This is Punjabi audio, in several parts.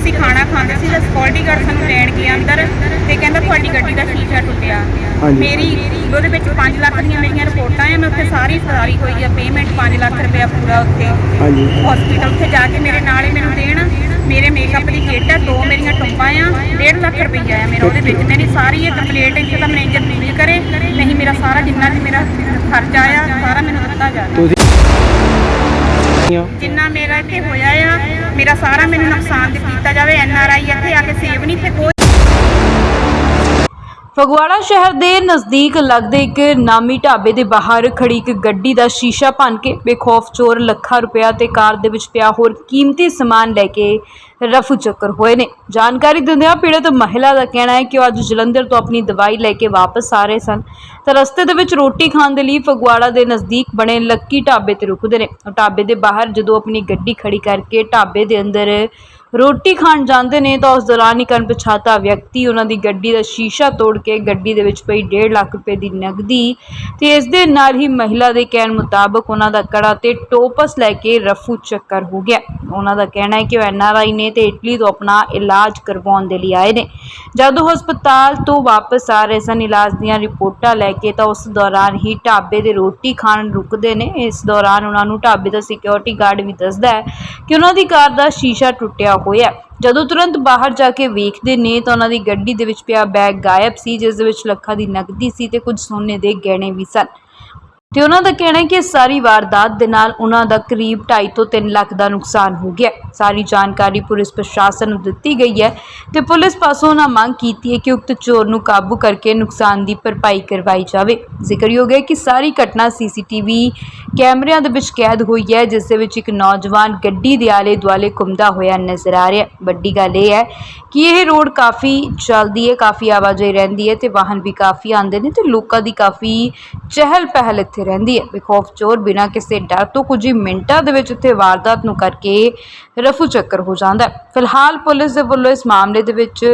ਅਸੀਂ ਖਾਣਾ ਖਾਂਦੇ ਸੀ ਤਾਂ ਸਿਕਿਉਰਿਟੀ ਗਾਰਡ ਸਾਨੂੰ ਲੈਣ ਗਿਆ ਅੰਦਰ ਤੇ ਕਹਿੰਦਾ ਤੁਹਾਡੀ ਗੱਡੀ ਦਾ ਸ਼ੀਸ਼ਾ ਟੁੱਟਿਆ। ਹਾਂਜੀ। ਮੇਰੀ ਉਹਦੇ ਵਿੱਚ 5 ਲੱਖ ਦੀਆਂ ਮੇਰੀਆਂ ਰਿਪੋਰਟਾਂ ਆ ਮੈਂ ਉੱਥੇ ਸਾਰੀ ਸਾਰੀ ਹੋਈ ਆ ਪੇਮੈਂਟ 5 ਲੱਖ ਰੁਪਇਆ ਪੂਰਾ ਉੱਥੇ। ਹਾਂਜੀ। ਹਸਪੀਟਲ ਉੱਥੇ ਜਾ ਕੇ ਮੇਰੇ ਨਾਲ ਹੀ ਮੈਨੂੰ ਦੇਣ। ਮੇਰੇ ਮੇਕਅਪ ਦੀ ਕਿੱਟ ਆ ਦੋ ਮੇਰੀਆਂ ਟੁੰਬਾਂ ਆ 1.5 ਲੱਖ ਰੁਪਈਆ ਆ ਮੇਰਾ ਉਹਦੇ ਵਿੱਚ। ਮੇਰੀ ਸਾਰੀ ਇਹ ਕੰਪਲੀਟ ਇੱਥੇ ਤਾਂ ਮੈਨੇਜਰ ਪੂਰੀ ਕਰੇ ਨਹੀਂ ਮੇਰਾ ਸਾਰਾ ਜਿੰਨਾ ਵੀ ਮੇਰਾ ਖਰਚਾ ਆ ਸਾਰਾ ਮੈਨੂੰ ਦਿੱਤਾ ਤੁਸੀਂ ਜਿੰਨਾ ਮੇਰਾ ਇੱਥੇ ਹੋਇਆ ਆ ਮੇਰਾ ਸਾਰਾ ਮੈਨੂੰ ਨੁਕਸਾਨ ਦਿੱਤਾ ਕੀਤਾ ਜਾਵੇ, ਐਨ ਆਰ ਆਈ ਇੱਥੇ ਆ ਕੇ ਸੇਵ ਨਹੀਂ ਤੇ ਕੋਈ ਫਗਵਾੜਾ ਸ਼ਹਿਰ ਦੇ ਨਜ਼ਦੀਕ ਲੱਗਦੇ ਇੱਕ ਨਾਮੀ ਢਾਬੇ ਦੇ ਬਾਹਰ ਖੜੀ ਇੱਕ ਗੱਡੀ ਦਾ ਸ਼ੀਸ਼ਾ ਭੰਨ ਕੇ ਬੇਖੌਫ ਚੋਰ ਲੱਖਾਂ ਰੁਪਇਆ ਤੇ ਕਾਰ ਦੇ ਵਿੱਚ ਪਿਆ ਹੋਰ ਕੀਮਤੀ ਸਮਾਨ ਲੈ ਕੇ ਰਫੂ ਚੱਕਰ ਹੋਏ ਨੇ। ਜਾਣਕਾਰੀ ਦਿੰਦਿਆਂ ਪੀੜਤ ਮਹਿਲਾ ਦਾ ਕਹਿਣਾ ਹੈ ਕਿ ਉਹ ਅੱਜ ਜਲੰਧਰ ਤੋਂ ਆਪਣੀ ਦਵਾਈ ਲੈ ਕੇ ਵਾਪਸ ਆ ਰਹੇ ਸਨ। ਤਾਂ ਰਸਤੇ ਦੇ ਵਿੱਚ ਰੋਟੀ ਖਾਣ ਦੇ ਲਈ ਫਗਵਾੜਾ ਦੇ ਨਜ਼ਦੀਕ ਬਣੇ ਲੱਕੀ ਢਾਬੇ ਤੇ ਰੁਕਦੇ ਨੇ। ਉਹ ਢਾਬੇ ਦੇ ਬਾਹਰ ਜਦੋਂ ਆਪਣੀ ਗੱਡੀ ਖੜੀ ਕਰਕੇ ਢਾਬੇ ਦੇ ਅੰਦਰ ਰੋਟੀ ਖਾਣ ਜਾਂਦੇ ਨੇ ਤਾਂ ਉਸ ਦੌਰਾਨ ਇੱਕ ਅਣਪਛਾਤਾ ਵਿਅਕਤੀ ਉਹਨਾਂ ਦੀ ਗੱਡੀ ਦਾ ਸ਼ੀਸ਼ਾ ਤੋੜ ਕੇ ਗੱਡੀ ਦੇ ਵਿੱਚ ਪਈ 1.5 ਲੱਖ ਰੁਪਏ ਦੀ ਨਗਦੀ ਤੇ ਇਸ ਦੇ ਨਾਲ ਹੀ ਮਹਿਲਾ ਦੇ ਕਹਿਣ ਮੁਤਾਬਕ ਉਹਨਾਂ ਦਾ ਕੜਾ ਤੇ ਟੋਪਸ ਲੈ ਕੇ ਰਫੂ ਚੱਕਰ ਹੋ ਗਿਆ। ਉਹਨਾਂ ਦਾ ਕਹਿਣਾ ਹੈ ਕਿ ਉਹ ਐਨਆਰਆਈ ਨੇ ਤੇ ਇਟਲੀ ਤੋਂ ਆਪਣਾ ਇਲਾਜ ਕਰਵਾਉਣ ਦੇ ਲਈ ਆਏ ਨੇ। ਜਦੋਂ ਹਸਪਤਾਲ ਤੋਂ ਵਾਪਸ ਆ ਰਹੇ ਸਨ, ਇਲਾਜ ਦੀਆਂ ਰਿਪੋਰਟਾਂ ਲੈ ਕੇ ਤਾਂ ਉਸ ਦੌਰਾਨ ਹੀ ਢਾਬੇ ਦੇ ਰੋਟੀ ਖਾਣ ਰੁਕਦੇ ਨੇ। ਇਸ ਦੌਰਾਨ ਉਹਨਾਂ ਨੂੰ ਢਾਬੇ ਦਾ ਸਿਕਿਉਰਿਟੀ ਗਾਰਡ ਵੀ ਦੱਸਦਾ ਹੈ ਕਿ ਉਹਨਾਂ ਦੀ ਕਾਰ ਦਾ ਸ਼ੀਸ਼ਾ ਟੁੱਟਿਆ ਹੋਇਆ। ਜਦੋਂ ਤੁਰੰਤ ਬਾਹਰ ਜਾ ਕੇ ਵੇਖਦੇ ਨੇ ਤਾਂ ਉਹਨਾਂ ਦੀ ਗੱਡੀ ਦੇ ਵਿੱਚ ਪਿਆ ਬੈਗ ਗਾਇਬ ਸੀ, ਜਿਸ ਦੇ ਵਿੱਚ ਲੱਖਾਂ ਦੀ ਨਕਦੀ ਸੀ ਤੇ ਕੁਝ ਸੋਨੇ ਦੇ ਗਹਿਣੇ ਵੀ ਸਨ। ਤੇ ਉਹਨਾਂ ਦਾ ਕਹਿਣਾ ਹੈ ਕਿ ਇਸ ਸਾਰੀ ਵਾਰਦਾਤ ਦੇ ਨਾਲ ਉਹਨਾਂ ਦਾ ਕਰੀਬ 2.5 ਤੋਂ 3 ਲੱਖ ਦਾ ਨੁਕਸਾਨ ਹੋ ਗਿਆ ਹੈ। ਸਾਰੀ ਜਾਣਕਾਰੀ ਪੁਲਿਸ ਪ੍ਰਸ਼ਾਸਨ ਨੂੰ ਦਿੱਤੀ ਗਈ ਹੈ ਤੇ ਪੁਲਿਸ ਪਾਸੋਂ ਉਹਨਾਂ ਮੰਗ ਕੀਤੀ ਹੈ ਕਿ ਉਕਤ ਚੋਰ ਨੂੰ ਕਾਬੂ ਕਰਕੇ ਨੁਕਸਾਨ ਦੀ ਭਰਪਾਈ ਕਰਵਾਈ ਜਾਵੇ ਜ਼ਿਕਰਯੋਗ ਹੈ ਕਿ ਸਾਰੀ ਘਟਨਾ ਸੀਸੀਟੀਵੀ ਕੈਮਰਿਆਂ ਦੇ ਵਿੱਚ ਕੈਦ ਹੋਈ ਹੈ, ਜਿਸ ਦੇ ਵਿੱਚ ਇੱਕ ਨੌਜਵਾਨ ਗੱਡੀ ਦੇ ਆਲੇ ਦੁਆਲੇ ਘੁੰਮਦਾ ਹੋਇਆ ਨਜ਼ਰ ਆ ਰਿਹਾ ਹੈ ਵੱਡੀ ਗੱਲ ਇਹ ਹੈ ਕਿ ਇਹ ਰੋਡ ਕਾਫੀ ਚੱਲਦੀ ਹੈ, ਕਾਫੀ ਆਵਾਜਾਈ ਰਹਿੰਦੀ ਹੈ ਤੇ ਵਾਹਨ ਵੀ ਕਾਫੀ ਆਉਂਦੇ ਨੇ ਤੇ ਲੋਕਾਂ ਦੀ ਕਾਫੀ ਚਹਿਲ ਪਹਿਲ ਇੱਥੇ ਰਹਿੰਦੀ ਹੈ। ਬੇਖੌਫ ਚੋਰ ਬਿਨਾਂ ਕਿਸੇ ਡਰ ਤੋਂ ਕੁਝ ਹੀ ਮਿੰਟਾਂ ਦੇ ਵਿੱਚ ਇੱਥੇ ਵਾਰਦਾਤ ਨੂੰ ਕਰਕੇ ਰਫੂ ਚੱਕਰ ਹੋ ਜਾਂਦਾ ਹੈ। ਫਿਲਹਾਲ ਪੁਲਿਸ ਦੇ ਵੱਲੋਂ ਇਸ ਮਾਮਲੇ ਦੇ ਵਿੱਚ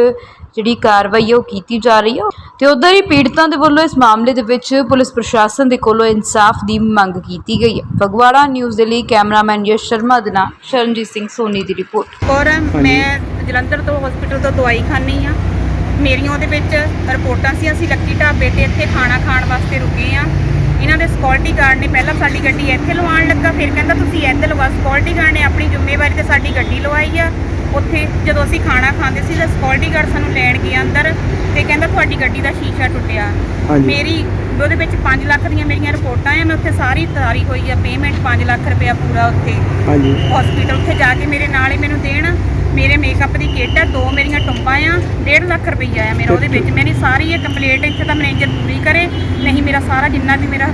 ਜਿਹੜੀ ਕਾਰਵਾਈ ਉਹ ਕੀਤੀ ਜਾ ਰਹੀ ਹੈ ਤੇ ਉਧਰ ਹੀ ਪੀੜਤਾਂ ਦੇ ਵੱਲੋਂ ਇਸ ਮਾਮਲੇ ਦੇ ਵਿੱਚ ਪੁਲਿਸ ਪ੍ਰਸ਼ਾਸਨ ਦੇ ਕੋਲੋਂ ਇਨਸਾਫ ਦੀ ਮੰਗ ਕੀਤੀ ਗਈ ਹੈ। ਫਗਵਾੜਾ ਨਿਊਜ਼ ਦੇ ਲਈ ਕੈਮਰਾਮੈਨ ਯਸ਼ ਸ਼ਰਮਾ ਦੇ ਨਾਲ ਸ਼ਰਨਜੀਤ ਸਿੰਘ ਸੋਨੀ ਦੀ ਰਿਪੋਰਟ। ਔਰ ਮੈਂ ਜਲੰਧਰ ਤੋਂ ਹਸਪੀਟਲ ਤੋਂ ਦਵਾਈ ਖਾਣੀ ਆ ਮੇਰੀਆਂ ਉਹਦੇ ਵਿੱਚ ਰਿਪੋਰਟਾਂ ਸੀ, ਅਸੀਂ ਲੱਕੀ ਢਾਬੇ ਤੇ ਇੱਥੇ ਖਾਣਾ ਖਾਣ ਵਾਸਤੇ ਰੁਕੇ ਆ ਇਹਨਾਂ ਦੇ ਸਿਕਿਉਰਿਟੀ ਗਾਰਡ ਨੇ ਪਹਿਲਾਂ ਸਾਡੀ ਗੱਡੀ ਇੱਥੇ ਲਵਾਉਣ ਲੱਗਾ ਫਿਰ ਕਹਿੰਦਾ ਤੁਸੀਂ ਇੱਥੇ ਲਵਾ। ਸਿਕਿਉਰਿਟੀ ਗਾਰਡ ਨੇ ਆਪਣੀ ਜ਼ਿੰਮੇਵਾਰੀ ਤੇ ਸਾਡੀ ਗੱਡੀ ਲਵਾਈ ਆ। ਉੱਥੇ ਜਦੋਂ ਅਸੀਂ ਖਾਣਾ ਖਾਂਦੇ ਸੀ ਤਾਂ ਸਿਕਿਉਰਿਟੀ ਗਾਰਡ ਸਾਨੂੰ ਲੈਣ ਗਿਆ ਅੰਦਰ ਤੇ ਕਹਿੰਦਾ ਤੁਹਾਡੀ ਗੱਡੀ ਦਾ ਸ਼ੀਸ਼ਾ ਟੁੱਟਿਆ। ਮੇਰੀ ਉਹਦੇ ਵਿੱਚ 5 ਲੱਖ ਦੀਆਂ ਮੇਰੀਆਂ ਰਿਪੋਰਟਾਂ ਆ ਮੈਂ ਉੱਥੇ ਸਾਰੀ ਤਾਰੀ ਹੋਈ ਆ ਪੇਮੈਂਟ 5 ਲੱਖ ਰੁਪਇਆ ਪੂਰਾ ਉੱਥੇ ਹਾਂਜੀ। ਹਸਪੀਟਲ ਉੱਥੇ ਜਾ ਕੇ ਮੇਰੇ ਨਾਲ ਹੀ ਮੈਨੂੰ ਦੇਣ। ਮੇਰੇ ਮੇਕਅਪ ਦੀ ਕਿੱਟ ਆ ਦੋ ਮੇਰੀਆਂ ਟੁੰਬਾਂ ਆ 1.5 ਲੱਖ ਰੁਪਈਆ ਆ ਮੇਰਾ ਉਹਦੇ ਵਿੱਚ। ਮੇਰੀ ਸਾਰੀ ਇਹ ਕੰਪਲੀਟ ਇੱਥੇ ਤਾਂ ਮੈਨੇਜਰ ਪੂਰੀ ਕਰੇ ਨਹੀਂ ਮੇਰਾ ਸਾਰਾ ਜਿੰਨਾ ਵੀ ਮੇਰਾ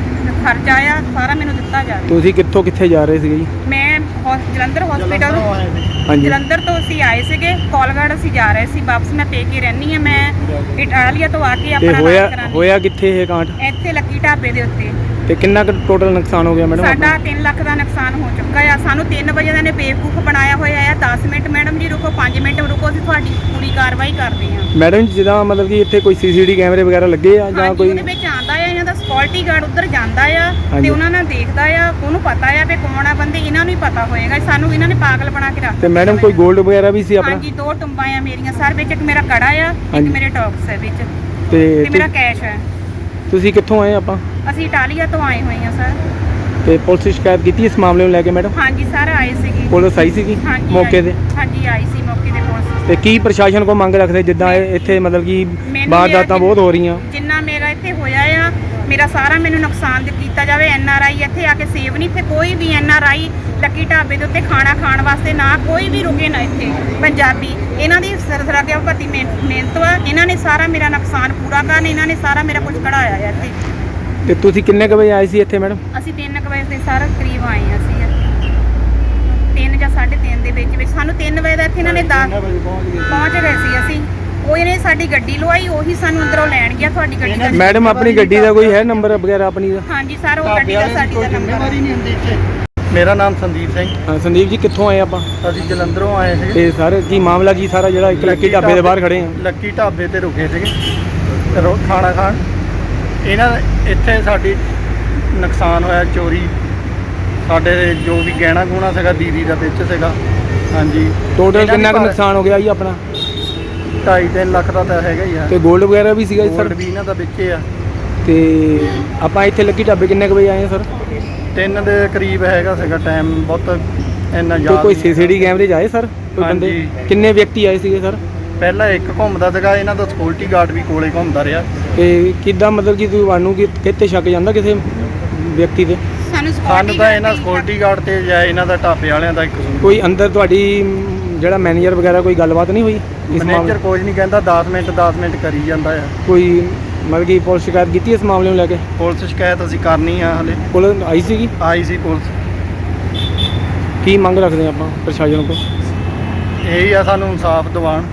ਖਰਚਾ ਆ ਸਾਰਾ ਮੈਨੂੰ ਦਿੱਤਾ ਜਾਵੇ। ਤੁਸੀਂ ਕਿੱਥੋਂ ਕਿੱਥੇ ਜਾ ਰਹੇ ਸੀਗੇ ਜੀ? ਮੈਂ ਹੌਸ- ਜਲੰਧਰ ਹਸਪੀਟਲ ਹਾਂਜੀ। ਜਲੰਧਰ ਤੋਂ ਅਸੀਂ ਆਏ ਸੀਗੇ ਕੋਲਗੜ ਅਸੀਂ ਜਾ ਰਹੇ ਸੀ ਵਾਪਸ ਮੈਂ ਪੇਕੇ ਰਹਿਣੀ ਆ ਮੈਂ ਇਟਾਲੀਆ ਤੋਂ ਆ ਕੇ ਤੇ ਆਪਣਾ ਇਲਾਜ ਹੋਇਆ ਕਰਾਂਗੀ ਹੋਇਆ ਕਿੱਥੇ ਇਹ ਕਾਂਡ? ਇੱਥੇ ਲੱਕੀ ਢਾਬੇ ਦੇ ਉੱਤੇ। ਤੇ ਕਿੰਨਾ ਕੁ ਟੋਟਲ ਨੁਕਸਾਨ ਹੋ ਗਿਆ ਮੈਡਮ ਸਾਡਾ ਆਪਣਾ? 3 ਲੱਖ ਦਾ ਨੁਕਸਾਨ ਹੋ ਚੁੱਕਾ ਆ। ਸਾਨੂੰ 3 ਵਜੇ ਦਾ ਨੇ ਬੇਵਕੂਫ ਬਣਾਇਆ ਹੋਇਆ ਆ। 10 ਮਿੰਟ ਮੈਡਮ ਜੀ ਰੁਕੋ 5 ਮਿੰਟ ਰੁਕੋ ਅਸੀਂ ਤੁਹਾਡੀ ਪੂਰੀ ਕਾਰਵਾਈ ਕਰਦੇ ਹਾਂ। ਮੈਡਮ ਜੀ, ਜਿੱਦਾਂ ਮਤਲਬ ਕਿ ਇੱਥੇ ਕੋਈ ਸੀਸੀਟੀ ਕੈਮਰੇ ਵਗੈਰਾ ਲੱਗੇ ਆ ਜਾਂ ਕੋਈ ਉਹਦੇ ਵਿੱਚ ਆਂਦਾ ਆ ਇਹਨਾਂ ਦਾ ਸਕਿਉਰਟੀ ਗਾਰਡ ਉੱਧਰ ਜਾਂਦਾ ਆ। ਤੇ ਉਹਨਾਂ ਨਾਲ ਦੇਖਦਾ ਆ। ਉਹਨੂੰ ਪਤਾ ਆ ਵੀ ਕੌਣ ਆ ਬੰਦੇ ਇਹਨਾਂ ਨੂੰ ਹੀ ਪਤਾ ਹੋਏਗਾ। ਸਾਨੂੰ ਇਹਨਾਂ ਨੇ ਪਾਗਲ ਬਣਾ ਕੇ ਰੱਖ ਤੇ ਮੈਡਮ ਕੋਈ 골ਡ ਵਗੈਰਾ ਵੀ ਸੀ ਆਪਣਾ? ਹਾਂਜੀ ਦੋ ਟੁੰਬਾਂ ਆ ਮੇਰੀਆਂ ਸਰ ਵਿੱਚ ਇੱਕ ਮੇਰਾ ਕੜਾ ਆ ਇੱਕ। ਮੇਰੇ ਟੌਪਸ ਹੈ ਵਿੱਚ। ਤੇ ਤੇ ਮੇਰਾ ਕੈਸ਼ ਹੈ ਤੁਸੀਂ ਕਿੱਥੋਂ ਆਏ ਆਪਾਂ? ਅਸੀਂ ਇਟਾਲੀਆ ਤੋਂ ਆਏ ਹੋਏ ਆ ਸਰ। ਤੇ ਪੁਲਿਸ 'ਚ ਸ਼ਿਕਾਇਤ ਕੀਤੀ ਇਸ ਮਾਮਲੇ ਨੂੰ ਲੈ ਕੇ ਮੈਡਮ? ਹਾਂਜੀ ਸਰ ਆਏ ਸੀਗੇ। ਪੁਲਿਸ ਆਈ ਸੀਗੀ ਹਾਂਜੀ ਮੌਕੇ ਆਈ- ਤੇ? ਹਾਂਜੀ ਆਈ ਸੀ ਮੌਕੇ ਤੇ ਪੁਲਿਸ। ਤੇ ਕੀ ਪ੍ਰਸ਼ਾਸਨ ਕੋ ਮੰਗ ਰੱਖਦੇ ਜਿੱਦਾਂ ਇਹ ਇੱਥੇ ਮਤਲਬ ਕਿ ਮੈਨੂੰ ਵਾਰਦਾਤਾਂ ਇਹ ਬਹੁਤ ਹੋ ਰਹੀਆਂ? ਜਿੰਨਾ ਮੇਰਾ ਇੱਥੇ ਹੋਇਆ ਆ ਮੇਰਾ ਸਾਰਾ ਮੈਨੂੰ ਨੁਕਸਾਨ ਦਿੱਤਾ ਕੀਤਾ ਜਾਵੇ ਐਨ ਆਰ ਆਈ ਇੱਥੇ ਆ ਕੇ ਸੇਵ ਨਹੀਂ ਤੇ ਕੋਈ ਵੀ ਐਨ ਆਰ ਆਈ ਲੱਕੀ ਢਾਬੇ ਦੇ ਉੱਤੇ ਖਾਣਾ ਖਾਣ ਵਾਸਤੇ ਨਾ ਕੋਈ ਵੀ ਰੁਕੇ ਨਾ ਇੱਥੇ ਪੰਜਾਬੀ। ਇਹਨਾਂ ਦੀ ਸਰਸਰਾ ਕੇ ਭਤੀ ਮਿਹਨਤ ਵਾ ਇਹਨਾਂ ਨੇ ਸਾਰਾ ਮੇਰਾ ਨੁਕਸਾਨ ਪੂਰਾ ਕਰਨ ਇਹਨਾਂ ਨੇ ਸਾਰਾ ਮੇਰਾ ਕੁਝ ਕਢਾਇਆ ਆ ਇੱਥੇ। ਤੇ ਤੁਸੀਂ ਕਿੰਨੇ ਕੁ ਵਜੇ ਆਏ ਸੀ ਇੱਥੇ ਮੈਡਮ? ਅਸੀਂ 3 ਵਜੇ ਦੇ ਸਾਰਾ ਕਰੀਬ ਆਏ ਹਾਂ ਅਸੀਂ 3 ਜਾਂ 3:30 ਦੇ ਵਿੱਚ ਵਿੱਚ ਸਾਨੂੰ 3 ਵਜੇ ਦਾ ਇੱਥੇ ਇਹਨਾਂ ਨੇ 10 ਪਹੁੰਚ ਗਏ ਸੀ ਅਸੀਂ। ਉਹ ਇਹਨੇ ਸਾਡੀ ਗੱਡੀ ਲਵਾਈ ਉਹੀ ਸਾਨੂੰ ਅੰਦਰੋਂ ਲੈਣ ਗਿਆ ਤੁਹਾਡੀ ਗੱਡੀ ਦਾ। ਮੈਡਮ ਆਪਣੀ ਗੱਡੀ ਦਾ ਕੋਈ ਹੈ ਨੰਬਰ ਵਗੈਰਾ ਆਪਣੀ ਦਾ? ਹਾਂਜੀ ਸਰ ਉਹ ਗੱਡੀ ਦਾ ਸਾਡੀ ਦਾ ਨੰਬਰ ਮੇਰਾ ਨਾਮ ਸੰਦੀਪ ਸਿੰਘ। ਹਾਂ, ਸੰਦੀਪ ਜੀ ਕਿੱਥੋਂ ਆਏ ਆਪਾਂ? ਅਸੀਂ ਜਲੰਧਰੋਂ ਆਏ ਸੀ ਤੇ ਸਰ ਕੀ ਮਾਮਲਾ ਕੀ ਸਾਰਾ ਜਿਹੜਾ ਇੱਕ ਲੱਕੀ ਢਾਬੇ ਦੇ ਬਾਹਰ ਖੜੇ ਆ? ਲੱਕੀ ਢਾਬੇ ਤੇ ਰੁਕੇ ਸੀਗੇ। ਰੋ ਖਾਣਾ ਖਾਣ। ਇਹਨਾਂ ਇੱਥੇ ਸਾਡੀ ਨੁਕਸਾਨ ਹੋਇਆ ਚੋਰੀ। ਸਾਡੇ ਜੋ ਵੀ ਗਹਿਣਾ ਗੁਣਾ ਸੀਗਾ ਦੀਦੀ ਦਾ ਵਿੱਚ ਸੀਗਾ। ਹਾਂਜੀ। ਟੋਟਲ ਇਹਨਾਂ ਕਿੰਨਾ ਕੁ ਦੀ ਨੁਕਸਾਨ ਹੋ ਗਿਆ ਜੀ ਆਪਣਾ? 2.5 ਲੱਖ ਦਾ ਤਾਂ ਹੈਗਾ ਹੀ ਆ। ਤੇ 골ਡ ਵਗੈਰਾ ਵੀ ਸੀਗਾ ਜੀ ਸਰ ਵੀ ਇਹਨਾਂ ਦਾ ਵਿੱਚ ਆ। ਤੇ ਆਪਾਂ ਇੱਥੇ ਲੱਕੀ ਢਾਬੇ ਕਿੰਨੇ ਕੁ ਵਜੇ ਆਏ ਆ ਸਰ ਤਿੰਨ ਦੇ ਕਰੀਬ ਹੈਗਾ ਸੀਗਾ ਟਾਈਮ ਬਹੁਤ ਇੰਨਾ ਤੇ ਯਾਦ ਕੋਈ ਨਹੀਂ ਸੀਸੀਟੀ ਕੈਮਰੇ 'ਚ ਆਏ ਸਰ ਕੋਈ ਬੰਦੇ? ਹਾਂਜੀ। ਕਿੰਨੇ ਵਿਅਕਤੀ ਆਏ ਸੀਗੇ ਸਰ ਪਹਿਲਾਂ ਇੱਕ ਘੁੰਮਦਾ ਸੀਗਾ ਇਹਨਾਂ ਦਾ ਸਿਕਿਉਰਿਟੀ ਗਾਰਡ ਵੀ ਕੋਲੇ ਘੁੰਮਦਾ ਰਿਹਾ। ਤੇ ਕਿੱਦਾਂ ਮਤਲਬ ਕਿ ਤੁਹਾਨੂੰ ਕਿ ਕਿਤੇ ਸ਼ੱਕ ਜਾਂਦਾ ਕਿਸੇ ਵਿਅਕਤੀ ਤੇ? ਸਾਨੂੰ ਸਾਨੂੰ ਤਾਂ ਇਹਨਾਂ ਸਿਕਿਉਰਿਟੀ ਗਾਰਡ ਤੇ ਜਾਂ ਇਹਨਾਂ ਦਾ ਢਾਬੇ ਵਾਲਿਆਂ ਦਾ ਇੱਕ ਕੋਈ ਅੰਦਰ ਤੁਹਾਡੀ ਮ, ਜਿਹੜਾ ਮੈਨੇਜਰ ਵਗੈਰਾ ਕੋਈ ਗੱਲਬਾਤ ਨਹੀਂ ਹੋਈ? ਇਸ ਮੈਨੇਜਰ ਮਾਮਲੇ ਕੁਝ ਨਹੀਂ ਕਹਿੰਦਾ 10 ਮਿੰਟ 10 ਮਿੰਟ ਕਰੀ ਜਾਂਦਾ ਆ। ਕੋਈ ਮਤਲਬ ਕਿ ਪੁਲਿਸ ਸ਼ਿਕਾਇਤ ਕੀਤੀ ਇਸ ਮਾਮਲੇ ਨੂੰ ਲੈ ਕੇ? ਪੁਲਿਸ ਸ਼ਿਕਾਇਤ ਅਸੀਂ ਕਰਨੀ ਆ ਹਲੇ। ਪੁਲਿਸ ਆਈ ਸੀਗੀ? ਆਈ ਸੀ ਪੁਲਿਸ। ਕੀ ਮੰਗ ਰੱਖਦੇ ਆਪਾਂ ਪ੍ਰਸ਼ਾਸਨ ਕੋਲ? ਇਹੀ ਆ ਸਾਨੂੰ ਇਨਸਾਫ ਦਿਵਾਉਣ।